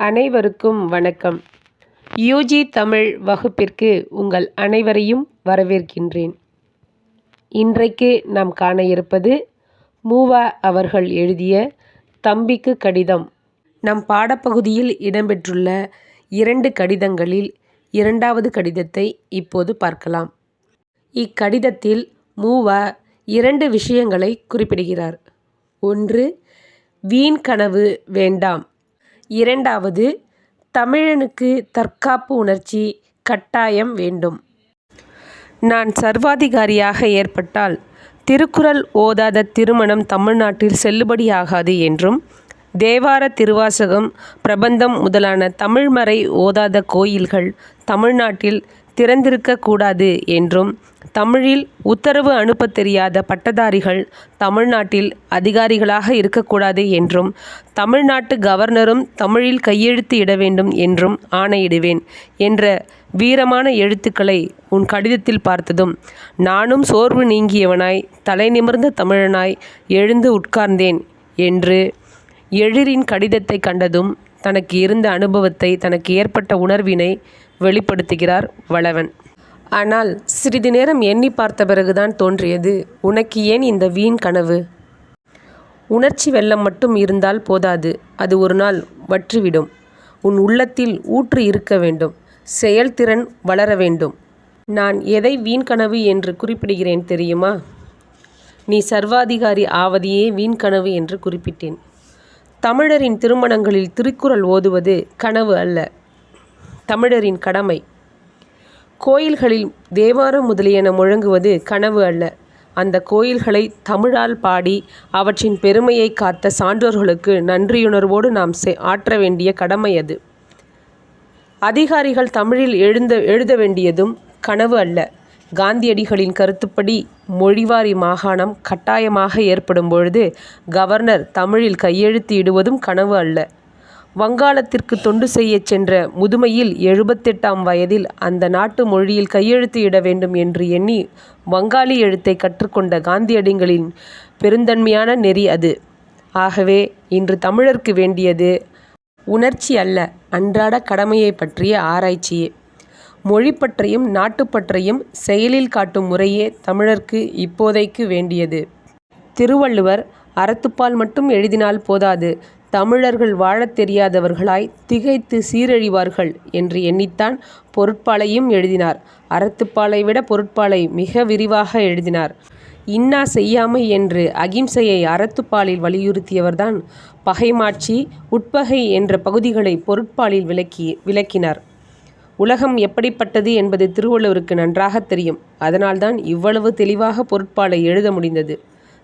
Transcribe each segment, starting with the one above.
அனைவருக்கும் வணக்கம். யூஜி தமிழ் வகுப்பிற்கு உங்கள் அனைவரையும் வரவேற்கின்றேன். இன்றைக்கு நாம் காண இருப்பது மூவா அவர்கள் எழுதிய தம்பிக்கு கடிதம். நம் பாடப்பகுதியில் இடம்பெற்றுள்ள இரண்டு கடிதங்களில் இரண்டாவது கடிதத்தை இப்போது பார்க்கலாம். இக்கடிதத்தில் மூவா இரண்டு விஷயங்களை குறிப்பிடுகிறார். ஒன்று வீண் கனவு வேண்டாம். இரண்டாவது தமிழனுக்கு தற்காப்பு உணர்ச்சி கட்டாயம் வேண்டும். நான் சர்வாதிகாரியாக ஏற்பட்டால் திருக்குறள் ஓதாத திருமணம் தமிழ்நாட்டில் செல்லுபடியாகாது என்றும் தேவார திருவாசகம் பிரபந்தம் முதலான தமிழ்மறை ஓதாத கோயில்கள் தமிழ்நாட்டில் திறந்திருக்கக்கூடாது என்றும் தமிழில் உத்தரவு அனுப்பத் தெரியாத பட்டதாரிகள் தமிழ்நாட்டில் அதிகாரிகளாக இருக்கக்கூடாது என்றும் தமிழ்நாட்டு கவர்னரும் தமிழில் கையெழுத்து இட வேண்டும் என்றும் ஆணையிடுவேன் என்ற வீரமான எழுத்துக்களை உன் கடிதத்தில் பார்த்ததும் நானும் சோர்வு நீங்கியவனாய் தலை நிமிர்ந்த தமிழனாய் எழுந்து உட்கார்ந்தேன் என்று எழிரின் கடிதத்தை கண்டதும் தனக்கு இருந்த அனுபவத்தை தனக்கு ஏற்பட்ட உணர்வினை வெளிப்படுத்துகிறார் வளவன். ஆனால் சிறிது நேரம் எண்ணி பார்த்த பிறகுதான் தோன்றியது உனக்கு ஏன் இந்த வீண் கனவு? உணர்ச்சி வெள்ளம் மட்டும் இருந்தால் போதாது அது ஒரு நாள் வற்றிவிடும். உன் உள்ளத்தில் ஊற்று இருக்க வேண்டும் செயல்திறன் வளர வேண்டும். நான் எதை வீண் கனவு என்று குறிப்பிடுகிறேன் தெரியுமா? நீ சர்வாதிகாரி ஆவதையே வீண் கனவு என்று குறிப்பிட்டேன். தமிழரின் திருமணங்களில் திருக்குறள் ஓதுவது கனவு அல்ல. தமிழரின் கடமை. கோயில்களில் தேவாரம் முதலியன முழங்குவது கனவு அல்ல. அந்த கோயில்களை தமிழால் பாடி அவற்றின் பெருமையை காத்த சான்றோர்களுக்கு நன்றியுணர்வோடு நாம் ஆற்ற வேண்டிய கடமை அது. அதிகாரிகள் தமிழில் எழுந்த எழுத வேண்டியதும் கனவு அல்ல. காந்தியடிகளின் கருத்துப்படி மொழிவாரி மாகாணம் கட்டாயமாக ஏற்படும் பொழுது கவர்னர் தமிழில் கையெழுத்து இடுவதும் கனவு அல்ல. வங்காளத்திற்கு தொண்டு செய்யச் சென்ற முதுமையில் எழுபத்தெட்டாம் வயதில் அந்த நாட்டு மொழியில் கையெழுத்து இட வேண்டும் என்று எண்ணி வங்காளி எழுத்தை கற்றுக்கொண்ட காந்தியடிகளின் பெருந்தன்மையான நெறி அது. ஆகவே இன்று தமிழர்க்கு வேண்டியது உணர்ச்சி அல்ல அன்றாட கடமையை பற்றிய ஆராய்ச்சியே. மொழி பற்றையும் நாட்டுப்பற்றையும் செயலில் காட்டும் முறையே தமிழர்க்கு இப்போதைக்கு வேண்டியது. திருவள்ளுவர் அறத்துப்பால் மட்டும் எழுதினால் போதாது. தமிழர்கள் வாழத் தெரியாதவர்களாய் திகைத்து சீரழிவார்கள் என்று எண்ணித்தான் பொருட்பாலையும் எழுதினார். அறத்துப்பாலை விட பொருட்பாலை மிக விரிவாக எழுதினார். இன்னா செய்யாமை என்று அகிம்சையை அறத்துப்பாலில் வலியுறுத்தியவர்தான் பகைமாட்சி உட்பகை என்ற பகுதிகளை பொருட்பாலில் விளக்கி விளக்கினார். உலகம் எப்படிப்பட்டது என்பது திருவள்ளுவருக்கு நன்றாக தெரியும். அதனால்தான் இவ்வளவு தெளிவாக பொருட்பாலை எழுத முடிந்தது.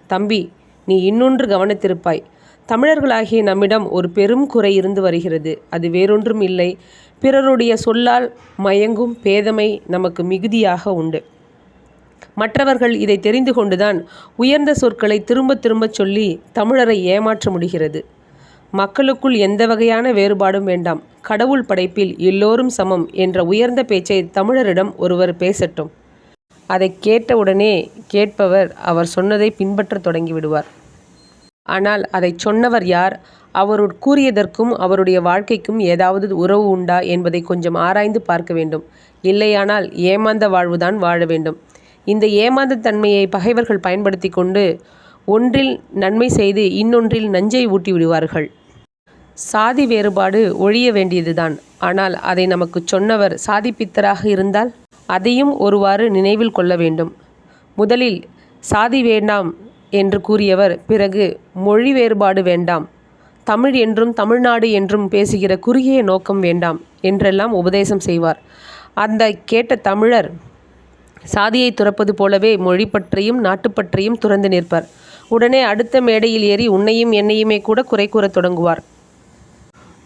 தம்பி நீ இன்னொன்று கவனித்திருப்பாய். தமிழர்களாகிய நம்மிடம் ஒரு பெரும் குறை இருந்து வருகிறது. அது வேறொன்றும் இல்லை. பிறருடைய சொல்லால் மயங்கும் பேதமை நமக்கு மிகுதியாக உண்டு. மற்றவர்கள் இதை தெரிந்து கொண்டுதான் உயர்ந்த சொற்களை திரும்ப திரும்பச் சொல்லி தமிழரை ஏமாற்ற முடிகிறது. மக்களுக்குள் எந்த வகையான வேறுபாடும் வேண்டாம். கடவுள் படைப்பில் எல்லோரும் சமம் என்ற உயர்ந்த பேச்சை தமிழரிடம் ஒருவர் பேசட்டும். அதை கேட்டவுடனே கேட்பவர் அவர் சொன்னதை பின்பற்றத் தொடங்கிவிடுவார் ஆனால் அதை சொன்னவர் யார்? அவர் கூறியதற்கும் அவருடைய வாழ்க்கைக்கும் ஏதாவது உறவு உண்டா என்பதை கொஞ்சம் ஆராய்ந்து பார்க்க வேண்டும். இல்லையானால் ஏமாந்த வாழ்வுதான் வாழ வேண்டும். இந்த ஏமாந்த தன்மையை பகைவர்கள் பயன்படுத்தி கொண்டு ஒன்றில் நன்மை செய்து இன்னொன்றில் நஞ்சை ஊட்டி விடுவார்கள். சாதி வேறுபாடு ஒழிய வேண்டியதுதான். ஆனால் அதை நமக்கு சொன்னவர் சாதிப்பித்தராக இருந்தால் அதையும் ஒருவாறு நினைவில் கொள்ள வேண்டும். முதலில் சாதி வேண்டாம் என்று கூறியவர் பிறகு மொழி வேறுபாடு வேண்டாம். தமிழ் என்றும் தமிழ்நாடு என்றும் பேசுகிற குறுகிய நோக்கம் வேண்டாம் என்றெல்லாம் உபதேசம் செய்வார். அந்த கேட்ட தமிழர் சாதியை துறப்பது போலவே மொழி பற்றியும் நாட்டுப்பற்றையும் துறந்து நிற்பர். உடனே அடுத்த மேடையில் ஏறி உன்னையும் என்னையுமே கூட குறை கூறத் தொடங்குவார்.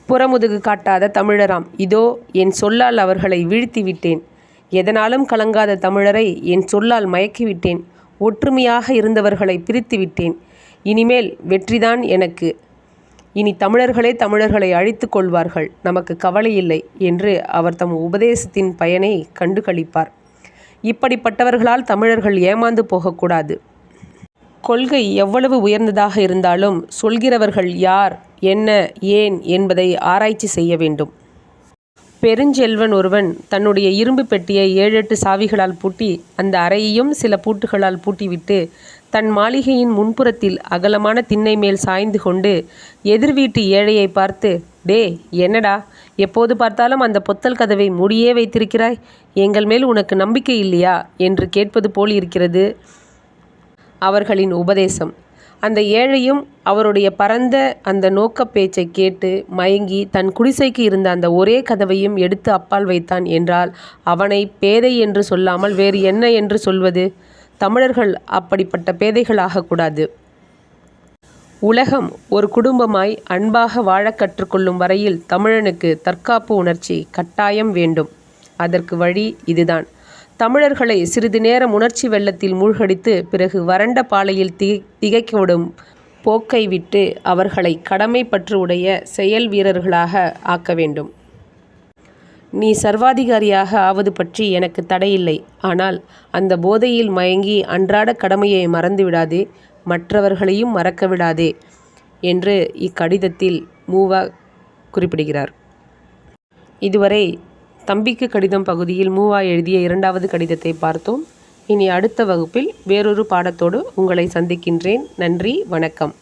புறமுதுகு காட்டாத தமிழராம் இதோ என் சொல்லால் அவர்களை வீழ்த்தி விட்டேன். எதனாலும் கலங்காத தமிழரை என் சொல்லால் மயக்கிவிட்டேன் ஒற்றுமையாக இருந்தவர்களை பிரித்து விட்டேன். இனிமேல் வெற்றிதான் எனக்கு. இனி தமிழர்களே தமிழர்களை அழித்து கொள்வார்கள். நமக்கு கவலை இல்லை என்று அவர் தம் உபதேசத்தின் பயனை கண்டு கழிப்பார் இப்படிப்பட்டவர்களால் தமிழர்கள் ஏமாந்து போகக்கூடாது. கொள்கை எவ்வளவு உயர்ந்ததாக இருந்தாலும் சொல்கிறவர்கள் யார் என்ன ஏன் என்பதை ஆராய்ச்சி செய்ய வேண்டும். பெருஞ்செல்வன் ஒருவன் தன்னுடைய இரும்பு பெட்டியை ஏழெட்டு சாவிகளால் பூட்டி அந்த அறையையும் சில பூட்டுகளால் பூட்டிவிட்டு தன் மாளிகையின் முன்புறத்தில் அகலமான திண்ணை மேல் சாய்ந்து கொண்டு எதிர் வீட்டு ஏழையை பார்த்து டே என்னடா? எப்போது பார்த்தாலும் அந்த பொத்தல் கதவை மூடியே வைத்திருக்கிறாய்? எங்கள் மேல் உனக்கு நம்பிக்கை இல்லையா? என்று கேட்பது போல் இருக்கிறது. அவர்களின் உபதேசம். அந்த ஏழையும் அவருடைய பரந்த அந்த நோக்கப் பேச்சை கேட்டு மயங்கி தன் குடிசைக்கு இருந்த அந்த ஒரே கதவையும் எடுத்து அப்பால் வைத்தான் என்றால் அவனை பேதை என்று சொல்லாமல் வேறு என்ன என்று சொல்வது? தமிழர்கள் அப்படிப்பட்ட பேதைகளாகக்கூடாது உலகம் ஒரு குடும்பமாய் அன்பாக வாழக் கற்றுக்கொள்ளும் வரையில் தமிழனுக்கு தற்காப்பு உணர்ச்சி கட்டாயம் வேண்டும். அதற்கு வழி இதுதான். தமிழர்களை சிறிது நேரம் உணர்ச்சி வெள்ளத்தில் மூழ்கடித்து பிறகு வறண்ட பாலையில் தி திகைக்கவிடும் போக்கை விட்டு அவர்களை கடமைப்பற்று உடைய செயல் வீரர்களாக ஆக்க வேண்டும். நீ சர்வாதிகாரியாக ஆவது பற்றி எனக்கு தடையில்லை. ஆனால் அந்த போதையில் மயங்கி அன்றாட கடமையை மறந்துவிடாதே மற்றவர்களையும் மறக்க விடாதே என்று இக்கடிதத்தில் மூவா குறிப்பிடுகிறார். இதுவரை தம்பிக்கு கடிதம் பகுதியில் மூவா எழுதிய இரண்டாவது கடிதத்தை பார்த்தோம். இனி அடுத்த வகுப்பில் வேறொரு பாடத்தோடு உங்களை சந்திக்கின்றேன். நன்றி வணக்கம்.